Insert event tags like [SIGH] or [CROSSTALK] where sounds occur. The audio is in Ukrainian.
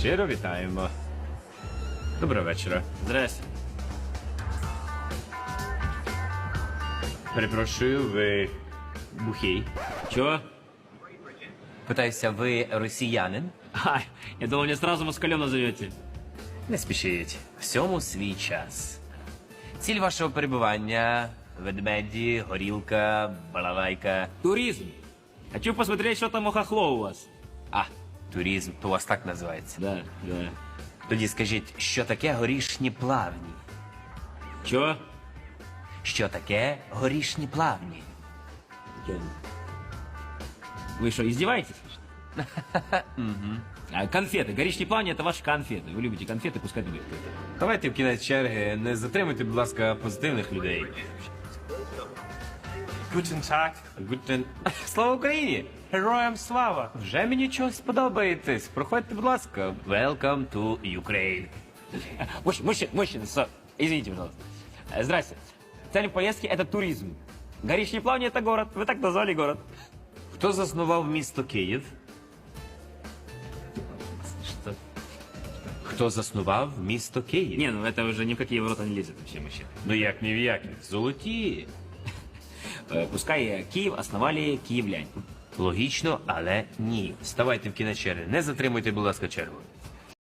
Щиро вітаємо. Доброго вечора. Здрасте. Перепрошую, ви бухий. Чего? Питаюся, ви росіянин? [LAUGHS] А, я думал, мне сразу москалем назовете. Не спішіть. Всьому свій час. Ціль вашого перебування ведмеді, горілка, балалайка. Туризм. Хочу посмотреть, что там у хохлов у вас. А, туризм, то у вас так називається. Да, да. Тоді скажіть, що таке горішні плавні? Чего? Що таке горішні плавні? Вы что, издеваетесь? [LAUGHS] А конфеты. Горичный плане это ваши конфеты. Вы любите конфеты, пускай будет. Давайте в кінець черги не затримуйте, будь ласка, позитивних людей. Guten Tag. Гутен. [LAUGHS] Слава Україні! Героям слава! Вже мені чогось подобаєтесь. Проходьте, будь ласка. Welcome to Ukraine. [LAUGHS] Мужчина, мужчина, мужчина, стоп. Извините, пожалуйста. Э, Здрасте. Цель поездки это туризм. Горичный плавни это город. Вы так назвали город. Хто заснував місто Київ? Что? Хто заснував місто Київ? Не, ну это уже ни в какие ворота не лезет вообще, мужчина. Ну як ні в яких? Золоті. Э, Пускай Київ основали киевляне. Логічно, але ні. Ставайте в кіночерги. Не затримуйте, будь ласка, чергу.